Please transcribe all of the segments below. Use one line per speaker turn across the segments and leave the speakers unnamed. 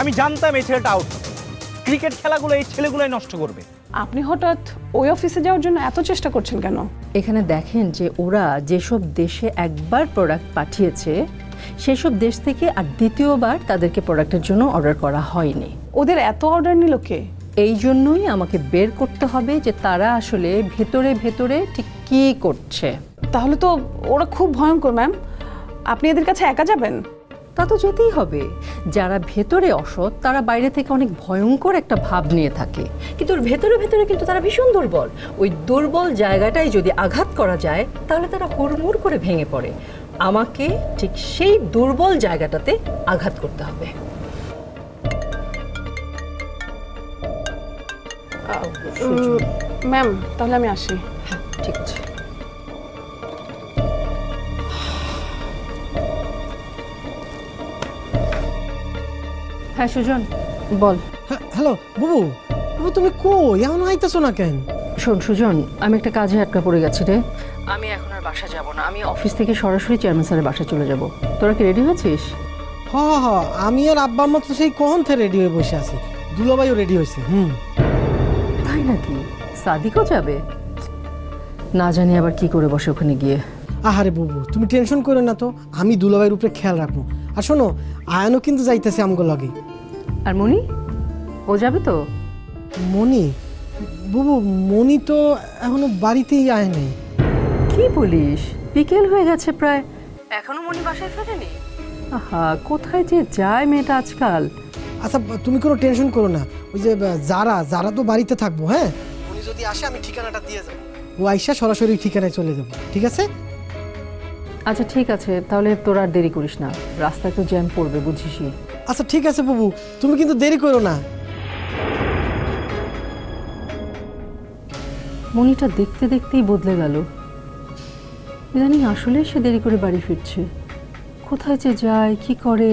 আমি জানতাম এই ছেলেটা আউট ক্রিকেট খেলাগুলো এই ছেলেগুলোই নষ্ট করবে।
আপনি হঠাৎ ওই অফিসে যাওয়ার জন্য এত চেষ্টা করছেন কেন?
এখানে দেখেন যে ওরা যেসব দেশে একবার প্রোডাক্ট পাঠিয়েছে সেসব দেশ থেকে আর দ্বিতীয়বার তাদেরকে প্রোডাক্টের জন্য অর্ডার করা হয়নি।
ওদের এত অর্ডার নিল কে?
এই জন্যই আমাকে বের করতে হবে যে তারা আসলে ভেতরে ভেতরে ঠিক কী করছে।
তাহলে তো ওরা খুব ভয়ঙ্কর ম্যাম আপনি এদের কাছে একা যাবেন?
তা তো যেতেই হবে। যারা ভেতরে অসৎ তারা বাইরে থেকে অনেক ভয়ঙ্কর একটা ভাব নিয়ে থাকে। কিন্তু ওর ভেতরে ভেতরে কিন্তু তারা ভীষণ দুর্বল। ওই দুর্বল জায়গাটাই যদি আঘাত করা যায় তাহলে তারা হুড়মুড় করে ভেঙে পড়ে। আমাকে ঠিক সেই দুর্বল জায়গাটাতে আঘাত করতে হবে।
ম্যাম তাহলে আমি আসি।
হ্যাঁ ঠিক আছে। হ্যাঁ সুজন বল।
হ্যাঁ, হ্যালো বুবু। বুবু তুমি কই? এখন আইতেছো না কেন?
শোন সুজন আমি একটা কাজে আটকা পড়ে গেছি রে। আমি এখন আর বাসা যাব না। আমি অফিস থেকে সরাসরি চেয়ারম্যান স্যারের বাসায় চলে যাব। তোরা কি রেডি হয়েছিস?
হ হ হ আমি আর আব্বা আম্মা তো সেই কখন থেকে রেডি হয়ে বসে আছি? দুলাভাইও রেডি হয়েছে হুম।
তাই নাকি? সাদিকও যাবে? না জানি আবার কি করে বসে ওখানে গিয়ে।
আহারে বুবু তুমি টেনশন করো না তো। আমি দুলাভাইয়ের উপরে খেয়াল রাখব। আর শোনো আয়নও কিন্তু যাইতেছে আমগো লগে।
আর মনি ও যাবে তো?
মনি বুবু মনি তো এখনও বাড়িতেই আয়নি
কি বলিস? বিকেল হয়ে গেছে প্রায়। এখনও মনি বাসায় ফেরেনি? আহা কোথায় যে যায় মেয়েটা আজকাল?
আচ্ছা তুমি কোনো টেনশন করো না। ওই যে যারা যারা তো বাড়িতে থাকব হ্যাঁ? উনি যদি আসে আমি ঠিকানাটা দিয়ে যাব। ও আইসা সরাসরি ঠিকানায় চলে যাব। ঠিক আছে?
আচ্ছা ঠিক আছে। তাহলে তোর আর দেরি করিস না। রাস্তায় তো জ্যাম পড়বে বুঝিসই।
আচ্ছা ঠিক আছে বাবু তুমি কিন্তু দেরি করো না।
মনিটা দেখতে দেখতেই বদলে গেল। ইদানিং আসলে সে দেরি করে বাড়ি ফিরছে। কোথায় যে যায় কি করে?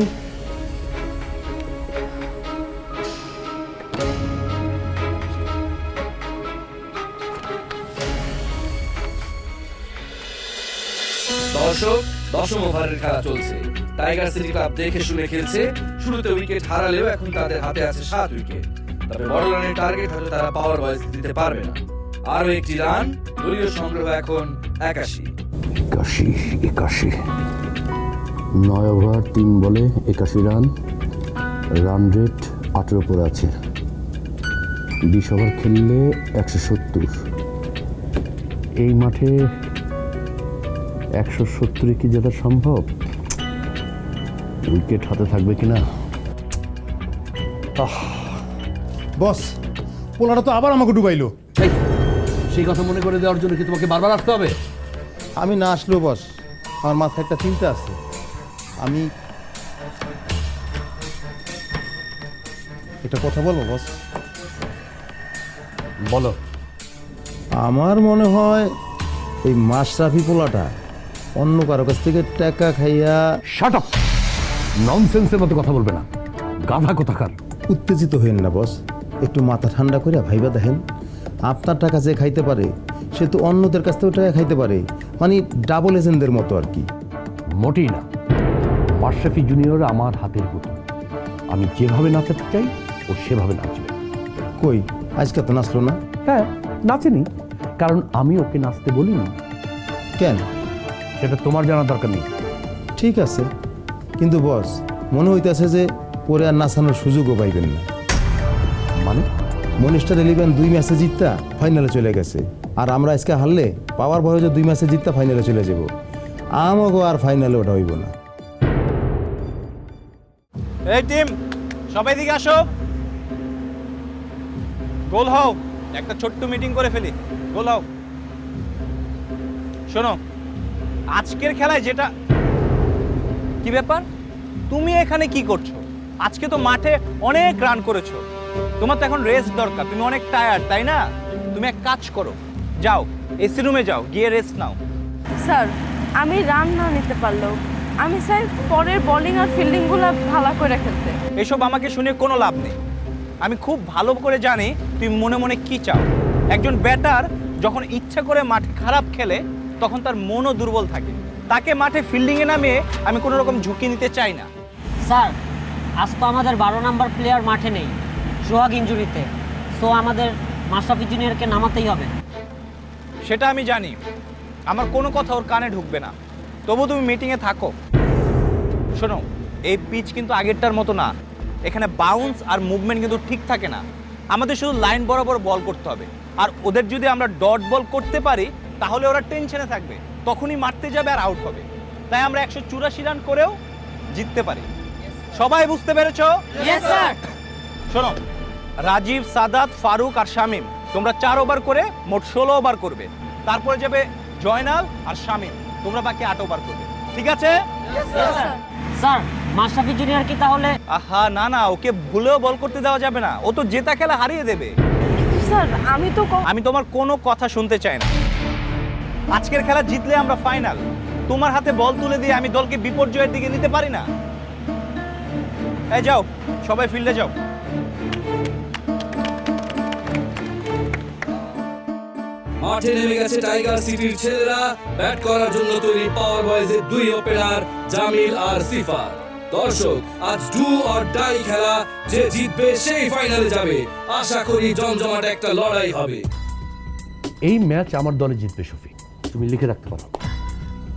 দর্শক দশম ওভারের খেলা চলছে। টাইগার সিটি ক্লাব দেখে শুনে খেলছে শুরুতে উইকেট হারালেও এখন তাদের হাতে আছে সাত উইকেট তবে বড় রানের টার্গেট হয়তো তারা পাওয়ার বয়স দিতে পারবে না। আরও একটি রান, দলীয় সংগ্রহ এখন একাশি।
একাশি একাশি। নয় ওভার, তিন বলে একাশি রান। রান রেট আটের ওপর আছে। বিশ ওভার খেললে একশো সত্তর। এই মাঠে একশো সত্তরে কি যেটা সম্ভব? উইকেট হাতে থাকবে কিনা?
বস পোলাটা তো আবার আমাকে ডুবাইলো।
সেই কথা মনে করে দেওয়ার জন্য কি তোমাকে বারবার আসতে হবে?
আমি না আসলেও বস আমার মাথায় একটা চিন্তা আছে। আমি একটা কথা বলব বস?
বলো।
আমার মনে হয় এই মাশরাফি পোলাটা অন্য কারও কাছ থেকে টাকা খাইয়া
শাট আপ ননসেন্সের মতো কথা বলবে না। গাধা কোথাকার।
উত্তেজিত হইন না বস। একটু মাথা ঠান্ডা করে ভাইবা দেখেন। আপনার টাকা যে খাইতে পারে সে তো অন্যদের কাছ থেকেও টাকা খাইতে পারে। মানে ডাবল এজেন্টদের মতো আর কি।
মোটেই না। মাশরাফি জুনিয়র আমার হাতের পুতুল। আমি যেভাবে নাচাতে চাই ও সেভাবে নাচবে।
কই? আজকে তো নাচলো না?
হ্যাঁ নাচেনি। কারণ আমি ওকে নাচতে বলিনি।
কেন?
সেটা তোমার জানার দরকার নেই।
ঠিক আছে। কিন্তু বস, মনে হইতেছে যে পরে আর নাচানোর সুযোগও পাইবেন না।
মানে?
মনিস্টার ইলেভেন দুই ম্যাচে জিততা ফাইনালে চলে গেছে। আর আমরা আজকে হারলে পাওয়ার ভয়ে যে দুই ম্যাচে জিততা ফাইনালে চলে যাব। আমাকে আর ফাইনালে ওটা হইব না।
এই টিম, সবাই দিকে আসো। গোল হও, একটা ছোট্ট মিটিং করে ফেলি। গোল হও। শোনো, আজকের খেলায় যেটা কি ব্যাপার? তুমি এখানে কি করছ? আজকে তো মাঠে অনেক রান করেছ। তোমার তো এখন রেস্ট দরকার তুমি অনেক টায়ার্ড তাই না? তুমি এক কাজ করো যাও এসি রুমে যাও গিয়ে রেস্ট নাও।
স্যার আমি রান না নিতে পারলেও আমি স্যার পরের বোলিং আর ফিল্ডিংগুলো ভালো করে খেলতে।
এসব আমাকে শুনে কোনো লাভ নেই। আমি খুব ভালো করে জানি তুই মনে মনে কি চাও। একজন ব্যাটার যখন ইচ্ছা করে মাঠে খারাপ খেলে তখন তার মনও দুর্বল থাকে। তাকে মাঠে ফিল্ডিংয়ে নামিয়ে আমি কোনো রকম ঝুঁকি নিতে চাই না।
স্যার আজ তো আমাদের বারো নাম্বার প্লেয়ার মাঠে নেই। সোহাগ ইঞ্জুরিতে। সো আমাদের মাশরাফি জুনিয়রকে নামাতেই হবে।
সেটা আমি জানি। আমার কোনো কথা ওর কানে ঢুকবে না। তবু তুমি মিটিংয়ে থাকো। শোনো এই পিচ কিন্তু আগেরটার মতো না। এখানে বাউন্স আর মুভমেন্ট কিন্তু ঠিক থাকে না। আমাদের শুধু লাইন বরাবর বল করতে হবে। আর ওদের যদি আমরা ডট বল করতে পারি তাহলে ওরা টেনশনে থাকবে। তখনই মারতে যাবে আর আউট হবে। তাই আমরা একশো চুরাশি রান করেও জিততে পারি। সবাই বুঝতে পেরেছ? শোনো রাজীব সাদাত ফারুক আর শামিম তোমরা চার ওভার করে মোট ষোলো ওভার করবে। তারপরে যাবে জয়নাল আর শামিম তোমরা বাকি আট ওভার করবে। ঠিক আছে?
স্যার মাশরাফি জুনিয়র কি তাহলে?
আহা না না ওকে ভুলেও বল করতে দেওয়া যাবে না। ও তো জেতা খেলা হারিয়ে দেবে।
স্যার আমি তো
আমি তোমার কোনো কথা শুনতে চাই না। আজকের খেলা জিতলে আমরা ফাইনাল তোমার হাতে বল তুলে দিয়ে আমি দলকে বিপর্যয়ের দিকে নিতে পারি না। এই যাও সবাই ফিল্ডে যাও।
মাঠে নেমে গেছে টাইগার সিটির ছেলেরা। ব্যাট করার জন্য তৈরি পাওয়ার বয়েজের দুই ওপেনার জামিল আর সিফাত দর্শক আজ ডু অর ডাই খেলা যে জিতবে সেই ফাইনালে যাবে। আশা করি জমজমাট একটা লড়াই হবে।
এই ম্যাচ আমার দলে জিতবে শফিক। তুমি লিখে রাখতে পারো।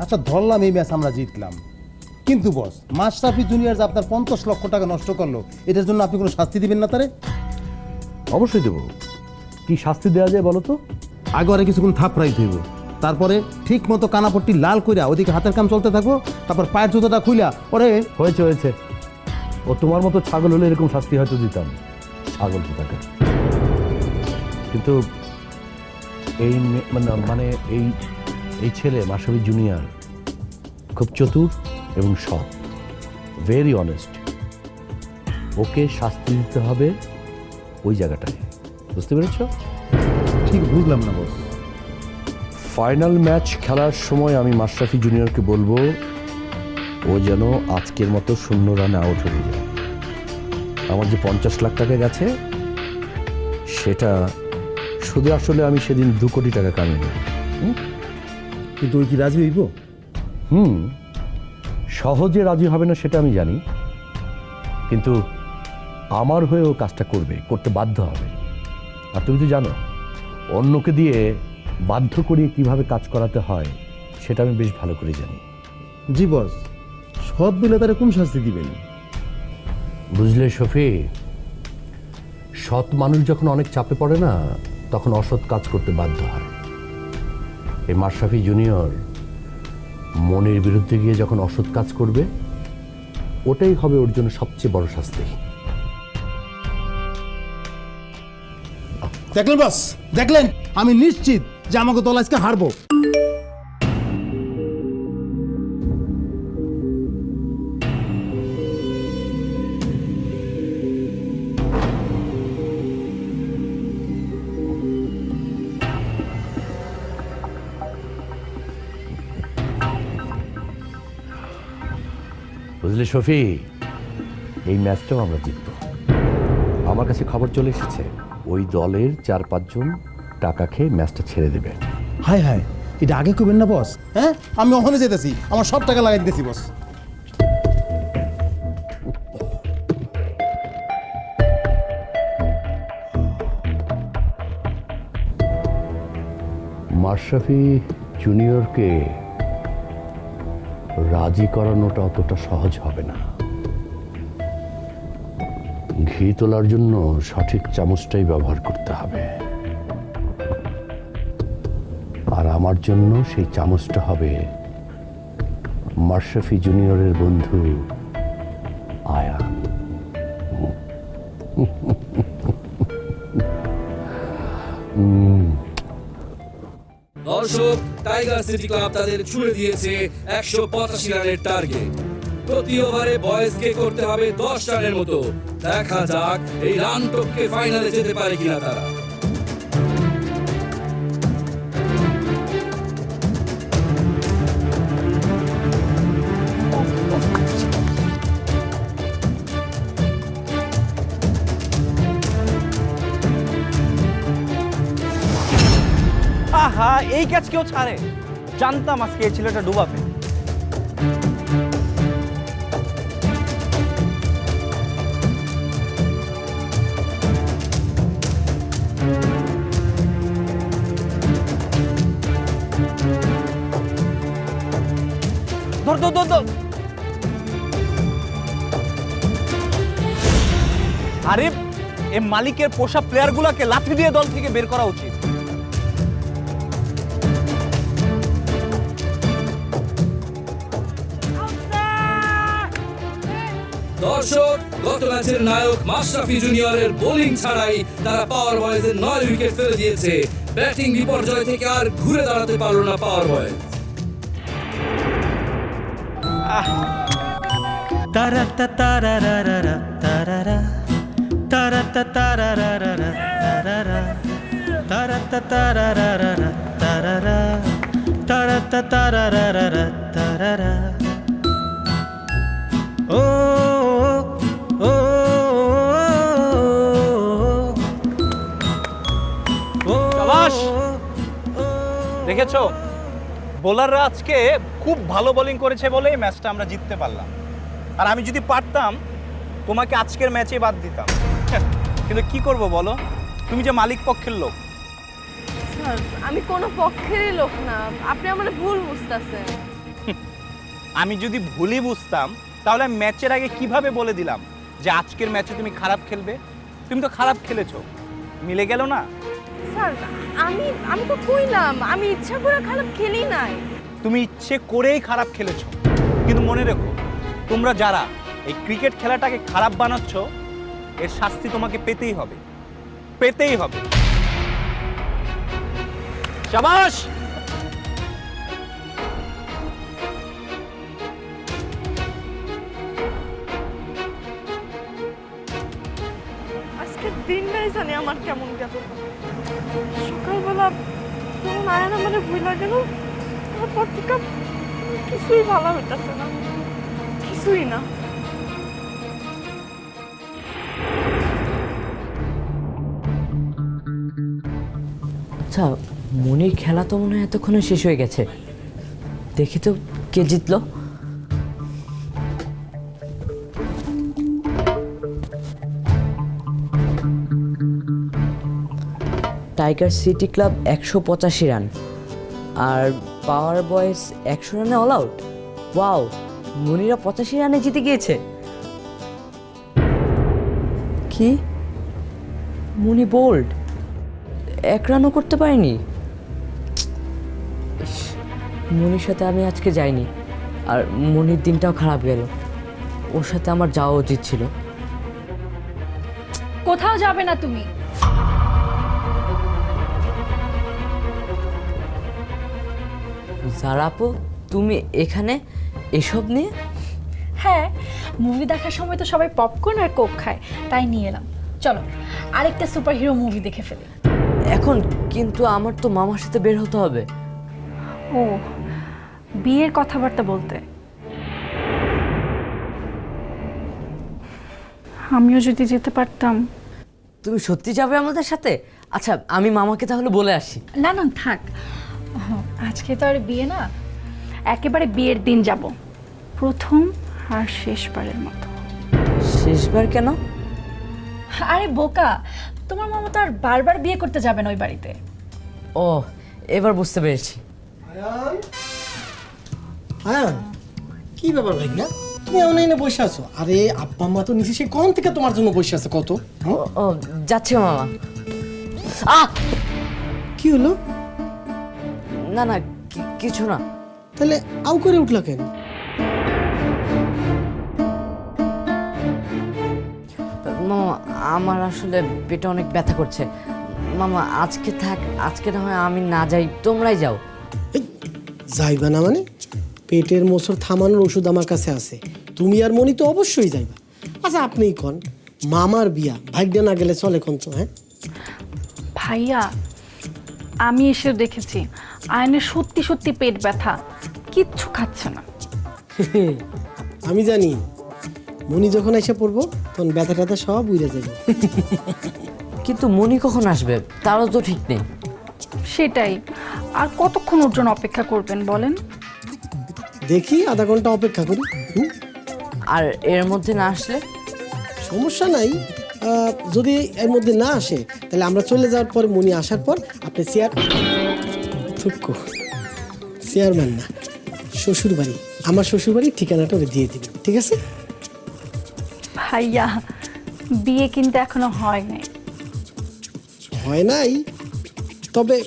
আচ্ছা ধরলাম এই ম্যাচ আমরা জিতলাম। কিন্তু বস মাশরাফি জুনিয়র যে আপনার পঞ্চাশ লক্ষ টাকা নষ্ট করল এটার জন্য আপনি কোনো শাস্তি দিবেন না তারে?
অবশ্যই দেবো। কি শাস্তি দেওয়া যায় বলো তো?
আগে আরে কিছুক্ষণ থাপড়াই হইব। তারপরে ঠিক মতো কানাপট্টি লাল কইরা ওদিকে হাতের কাম চলতে থাকব তারপর পায়ের জুতোটা খুইলা ওরে
হয়েছে হয়েছে। ও তোমার মতো ছাগল হলে এরকম শাস্তি হয়তো দিতাম। ছাগল তাকে কিন্তু এই মানে মানে এই এই ছেলে মাসাবি জুনিয়র খুব চতুর এবং সৎ ভেরি অনেস্ট ওকে শাস্তি দিতে হবে ওই জায়গাটায়। বুঝতে পেরেছ?
ঠিক বুঝলাম না বস
ফাইনাল ম্যাচ খেলার সময় আমি মাশরাফি জুনিয়রকে বলব ও যেন আজকের মতো শূন্য রানে আউট হয়ে যায়। আমার যে পঞ্চাশ লাখ টাকা গেছে সেটা শুধু আসলে আমি সেদিন দু কোটি টাকা কামিয়ে
কিন্তু ওই কি রাজি হইব?
হুম সহজে রাজি হবে না সেটা আমি জানি। কিন্তু আমার হয়ে ও কাজটা করবে করতে বাধ্য হবে। আর তুমি তো জানো অন্যকে দিয়ে বাধ্য করিয়ে কীভাবে কাজ করাতে হয় সেটা আমি বেশ ভালো করে জানি।
জি বস সৎ বিলে তারা কোন শাস্তি দিবেন?
বুঝলে শফি সৎ মানুষ যখন অনেক চাপে পড়ে না তখন অসৎ কাজ করতে বাধ্য হয়। এই মাশরাফি জুনিয়র মনের বিরুদ্ধে গিয়ে যখন অসৎ কাজ করবে, ওটাই হবে ওর জন্য সবচেয়ে বড় শাস্তি।
দেখলেন বাস দেখলেন? আমি নিশ্চিত যে আমাকে দল আজকে হারবো।
বুঝলে শফি? এই ম্যাচটাও আমরা জিতব। আমার কাছে খবর চলে এসেছে ওই দলের চার পাঁচজন টাকা খেয়ে ম্যাচটা ছেড়ে দেবে।
হায় হায় এটা আগে কবেন না বস? হ্যাঁ? আমি ওখানে যেতেছি আমার সব টাকা লাগাই দিতেছি বস।
মাশরাফি জুনিয়রকে রাজি করানোটা অতটা সহজ হবে না। ঘি তোলার জন্য সঠিক চামচটাই ব্যবহার করতে হবে। আর আমার জন্য সেই চামচটা হবে মার্শাফি জুনিয়রের বন্ধু আয়া।
সিটি ক্লাব তাদের ছুড়ে দিয়েছে একশো পঁচাশি রানের টার্গেট। প্রতি ওভারে বয়েজকে করতে হবে দশ রানের মতো। দেখা যাক এই রান টপকে ফাইনালে যেতে পারে কিনা তারা।
এই ক্যাচ কেউ ছাড়ে। জানতাম আজকে এই ছেলেটা ডুবাবে। আরে, এ মালিকের পোষা প্লেয়ারগুলোকে লাথি দিয়ে দল থেকে বের করা উচিত।
দর্শক, গত ম্যাচের নায়ক মাশরাফি জুনিয়রের বোলিং ছাড়াই তারা পাওয়ার বয়েজের নয় উইকেট ফেলে দিয়েছে। ব্যাটিং বিপর্যয় থেকে আর ঘুরে দাঁড়াতে পারল না পাওয়ার বয়েজ
শাবাশ দেখেছ? বোলাররা আজকে খুব ভালো বোলিং করেছে বলে এই ম্যাচটা আমরা জিততে পারলাম। আর আমি যদি পারতাম তোমাকে আজকের ম্যাচে বাদ দিতাম। কিন্তু কি করব বলো? তুমি যে মালিক পক্ষের লোক।
স্যার আমি কোনো পক্ষেরই লোক না। আপনি আমার ভুল বুঝতেছেন।
আমি যদি ভুলই বুঝতাম তাহলে ম্যাচের আগে কীভাবে বলে দিলাম যে আজকের ম্যাচে তুমি খারাপ খেলবে? তুমি তো খারাপ খেলেছো। মিলে গেল না?
স্যার আমি আমি তো কইলাম আমি ইচ্ছা করে খারাপ খেলি নাই।
তুমি ইচ্ছে করেই খারাপ খেলেছো। কিন্তু মনে রেখো তোমরা যারা এই ক্রিকেট খেলাটাকে খারাপ বানাচ্ছ এর শাস্তি তোমাকে পেতেই হবে। পেতেই হবে। শাবাশ
আজকের দিনটাই জানি আমার কেমন গেল। সকালবেলা ভুলা গেল তারপর থেকে কিছুই ভালো হইতেছে না। কিছুই না।
আচ্ছা মনির খেলা তো মনে হয় এতক্ষণে শেষ হয়ে গেছে। দেখি তো কে জিতলো। টাইগার সিটি ক্লাব একশো পঁচাশি রান। আর পাওয়ার বয়েস একশো রানে অল আউট ওয়াও মনিরা পঁচাশি রানে জিতে গিয়েছে। কি? মনি বোল্ড এক রানও করতে পারিনি? মনির সাথে আমি আজকে যাইনি। আর মনির দিনটাও খারাপ গেল। ওর সাথে আমার যাওয়া উচিত ছিল।
কোথাও যাবে না তুমি।
জারাপো তুমি এখানে এসব নিয়ে?
হ্যাঁ মুভি দেখার সময় তো সবাই পপকর্ন আর কোক খায় তাই নিয়ে এলাম। চলো আরেকটা সুপার হিরো মুভি দেখে ফেলি।
এখন কিন্তু আমার তো মামার সাথে বের হতে হবে।
ও বিয়ের কথাবার্তা বলতে? আমিও যদি যেতে পারতাম।
তুমি সত্যি যাবে আমাদের সাথে? আচ্ছা আমি মামাকে তাহলে বলে আসি।
না না থাক। আজকে তো আর বিয়ে না। একেবারে বিয়ের দিন যাব। প্রথম আর শেষবারের মতো।
শেষবার কেন?
আরে বোকা তোমার মামা তো আর বারবার বিয়ে করতে যাবে না ওই বাড়িতে।
ও এবার বুঝতে পেরেছি।
আয়ান? কি ব্যাপার ভাই না তুমি এনে বসে আছো। আরে আব্বা মা তো নিচে সে কোন থেকে তোমার জন্য বসে আছে কত? হুম?
ও, ও যাচ্ছে মামা। আহ!
কি হলো?
না না কিছু না।
তাহলে আউ করে উঠলা কেন?
মামা আমার আসলে পেটে অনেক ব্যথা করছে। মামা আজকে থাক আজকে না হয় আমি না যাই তোমরাই যাও।
যাইবা না মানে? পেটের মোসর থামানোর ওষুধ আমার কাছে আছে। তুমি আর মনি তো অবশ্যই যাইবা। আচ্ছা আপনিই কন। মামার বিয়া ভাগ্য না গেলে চলে কোন তো হ্যাঁ?
ভাইয়া আমি এসে দেখেছি। আয়নের সত্যি সত্যি পেট ব্যথা কিচ্ছু খাচ্ছে না।
আমি জানি। মনি যখন এসে পড়ব তখন ব্যথা ট্যাথা সব উড়ে যাবে।
কিন্তু মনি কখন আসবে? তারও তো ঠিক নেই।
সেটাই। আর কতক্ষণ ওর জন্য অপেক্ষা করবেন বলেন?
দেখি আধা ঘণ্টা অপেক্ষা করি। হুম?
আর এর মধ্যে না আসলে?
সমস্যা নাই। যদি এর মধ্যে না আসে তাহলে আমরা চলে যাওয়ার পর মনি আসার পর আপনি চেয়ার থুক্কু চেয়ারম্যান না। শ্বশুর বাড়ি আমার শ্বশুর বাড়ির ঠিকানাটা ওরে দিয়ে দিবেন ঠিক আছে?
ভাইয়া বিয়ে কিন্তু এখনও হয় নাই।
হয় নাই? তবে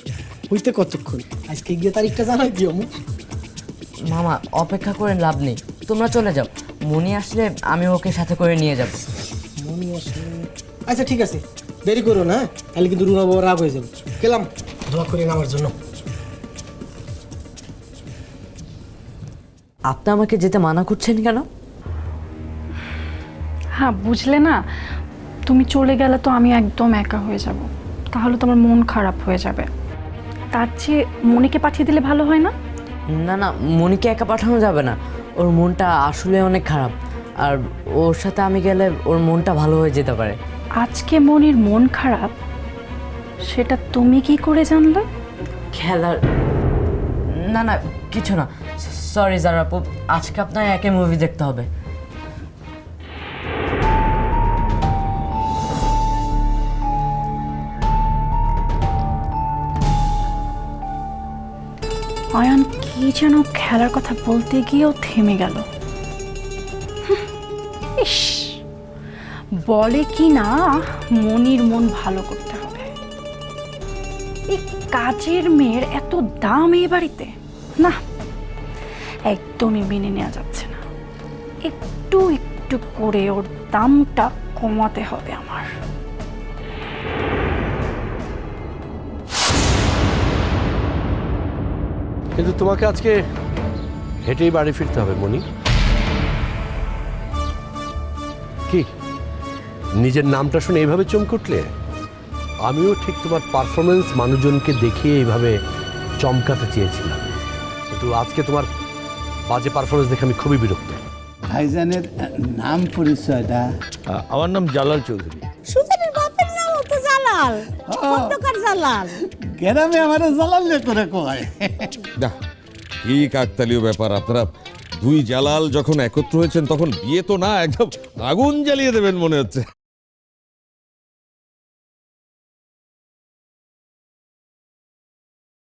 হইতে কতক্ষণ? আজকে গিয়ে তারিখটা জানাই দিও মু।
মামা অপেক্ষা করে লাভ নেই। তোমরা চলে যাও। মনি আসলে আমি ওকে সাথে করে নিয়ে যাব।
মনি আসে আচ্ছা ঠিক আছে। দেরি করো না তাহলে কিন্তু রুনা বাবা রাগ হয়ে যাবে। গেলাম। দোয়া করেন আমার জন্য।
আপনি আমাকে যেতে মানা করছেন কেন?
হ্যাঁ বুঝলে না তুমি চলে গেলে তো আমি একদম একা হয়ে যাব। তাহলে তোমার মন খারাপ হয়ে যাবে। তার চেয়ে মনিকে পাঠিয়ে দিলে ভালো হয় না?
না না মনিকে একা পাঠানো যাবে না। ওর মনটা আসলে অনেক খারাপ। আর ওর সাথে আমি গেলে ওর মনটা ভালো হয়ে যেতে পারে।
আজকে মনির মন খারাপ সেটা তুমি কি করে জানলে?
খেলার না না কিছু না। সরি জারা আপু আজকে আপনার একে মুভি দেখতে হবে।
অয়ন, কি যেন খেলার কথা বলতে গিয়েও থেমে গেল। ইস, বলে কি না মনির মন ভালো করতে হবে। এই কাজের মেয়ের এত দাম এই বাড়িতে। না একদমই মেনে নেওয়া যাচ্ছে না। একটু একটু করে ওর দামটা কমাতে হবে আমার।
কিন্তু তোমাকে আজকে হেঁটেই বাড়ি ফিরতে হবে মনি কি? নিজের নামটা শুনে এইভাবে চমকে উঠলে? আমিও ঠিক তোমার পারফরমেন্স মানুষজনকে দেখিয়ে এইভাবে চমকাতে চেয়েছিলাম। কিন্তু আজকে তোমার বাজে পারফরমেন্স দেখে আমি খুবই বিরক্ত।
ভাইজানের নাম পরিচয়টা?
আমার নাম জালাল চৌধুরী।
সুজনের বাপের নাম তো জালাল। খন্দকার জালাল।
গ্রামে আমার জালালে করে কয়।
না কি কাকতালীয় ব্যাপার। আপনারা দুই জালাল যখন একত্র হয়েছেন তখন বিয়ে তো না একদম আগুন জ্বালিয়ে দেবেন মনে হচ্ছে।